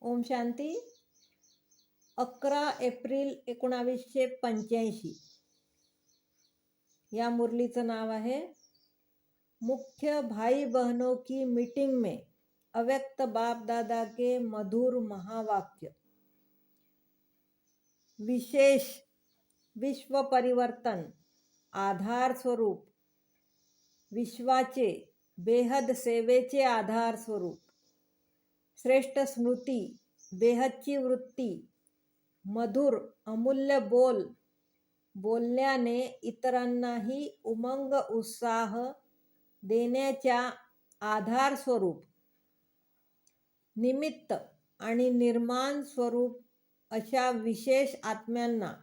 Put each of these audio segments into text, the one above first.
ओम शांती. अकरा एप्रिल एकोणावीसशे पंच्याऐंशी. या मुरलीचं नाव आहे. मुख्य भाई बहनों की मीटिंग में अव्यक्त बाप दादा के मधुर महावाक्य. विशेष विश्व परिवर्तन आधार स्वरूप. विश्वाचे बेहद सेवेचे आधार स्वरूप. श्रेष्ठ स्मृती बेहदची वृत्ती मधुर अमूल्य बोल बोलण्याने इतरांनाही उमंग उत्साह देण्याच्या आधार स्वरूप निमित्त आणि निर्माण स्वरूप अशा विशेष आत्म्यांना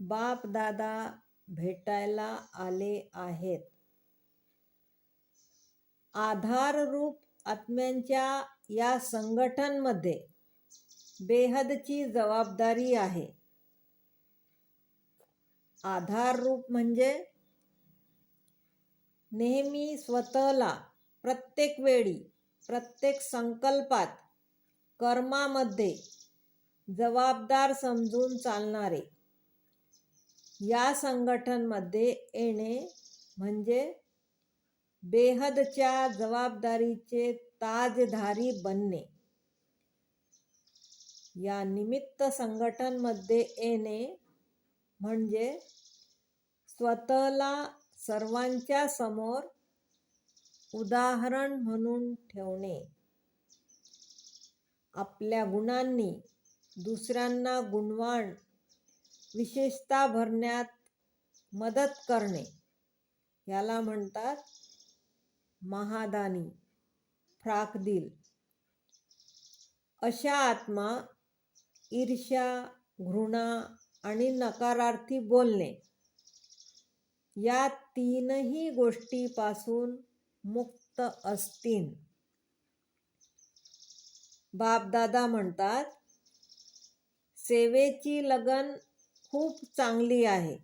बाप दादा भेटायला आले आहेत. आधाररूप आत्म्यांच्या या संघटनमध्ये बेहदची जबाबदारी आहे. आधाररूप म्हणजे नेहमी स्वतःला प्रत्येक वेळी प्रत्येक संकल्पात कर्मामध्ये जबाबदार समजून चालणारे या संघटनमध्ये येणे म्हणजे बेहदच्या जबाबदारीचे ताजधारी बनणे. या निमित्त संघटनमध्ये येणे म्हणजे स्वतःला सर्वांच्या समोर उदाहरण म्हणून ठेवणे. आपल्या गुणांनी दुसऱ्यांना गुणवान विशेषता भरण्यात मदत करणे. याला म्हणतात महादानी फ्राकदिल अशा आत्मा ईर्ष्या घृणा आणि नकारार्थी बोलणे. या तीनही गोष्टीपासून मुक्त असतील. बापदादा म्हणतात सेवेची लगन खूप चांगली आहे.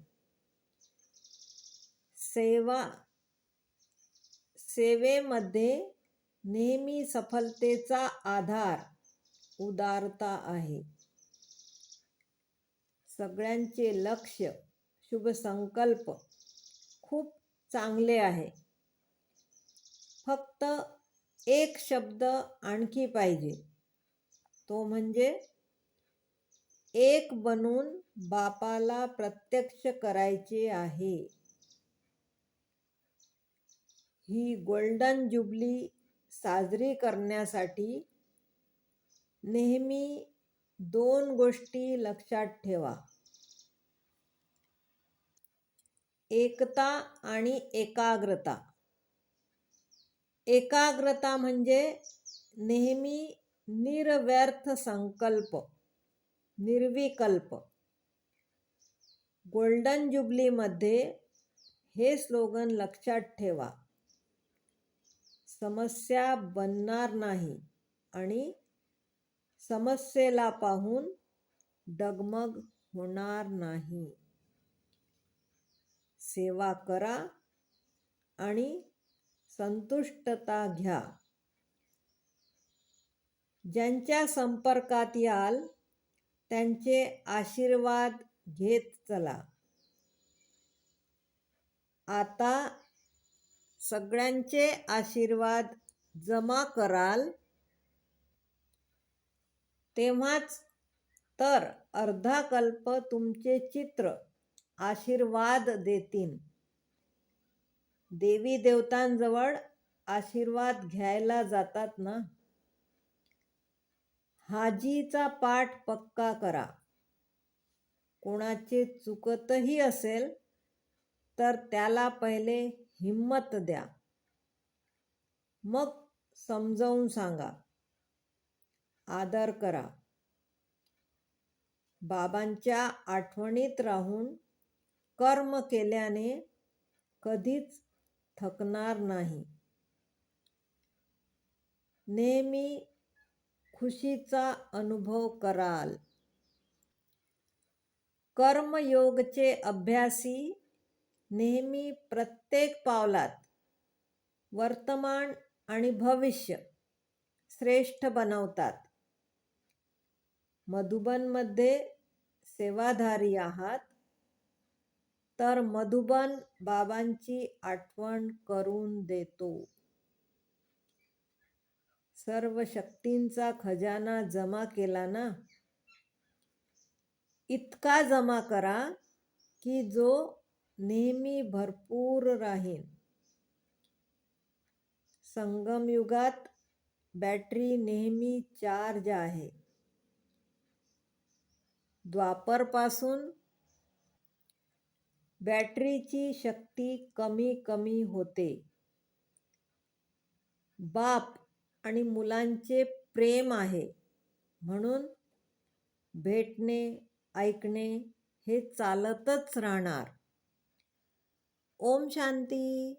सेवा सेवेमध्ये नेहमी सफलतेचा आधार उदारता आहे. सगळ्यांचे लक्ष शुभ संकल्प खूप चांगले आहे. फक्त एक शब्द आणखी पाहिजे. तो म्हणजे एक बनून बापाला प्रत्यक्ष करायचे आहे. ही गोल्डन जुबली साजरी करण्यासाठी नेहमी दोन गोष्टी लक्षात ठेवा. एकता आणि एकाग्रता. एकाग्रता म्हणजे नेहमी निर्व्यर्थ संकल्प निर्विकल्प. गोल्डन जुबलीमध्ये हे स्लोगन लक्षात ठेवा. समस्या बनणार नाही. आणि समस्येला पाहून डगमग होणार नाही. सेवा करा आणि संतुष्टता घ्या. ज्यांच्या संपर्कात याल त्यांचे आशीर्वाद घेत चला. आता सगळ्यांचे आशीर्वाद जमा कराल. तेव्हाच तर अर्धा कल्प तुमचे चित्र आशीर्वाद देतील. देवी देवतांजवळ आशीर्वाद घ्यायला जातात ना? हाजीचा पाठ पक्का करा. कोणाचे चुकतही असेल तर त्याला पहिले हिम्मत द्या. मग समजावून सांगा. आदर करा. बाबांच्या आठवणीत राहून कर्म केल्याने कधीच थकणार नाही. नेहमी खुशीचा अनुभव कराल. कर्मयोगचे अभ्यासी नेहमी प्रत्येक पावलात वर्तमान आणि भविष्य श्रेष्ठ बनवतात. मधुबनमध्ये सेवाधारी आहात तर मधुबन बाबांची आठवण करून देतो. सर्व शक्तींचा खजाना जमा केला ना? इतका जमा करा की जो नेहमी भरपूर राहीन. संगमयुगात बॅटरी नेहमी चार्ज आहे. द्वापरपासून बॅटरीची शक्ती कमी कमी होते. बाप आणि मुलांचे प्रेम आहे. म्हणून भेटणे ऐकणे हे चालतच राहणार. ओम शांती.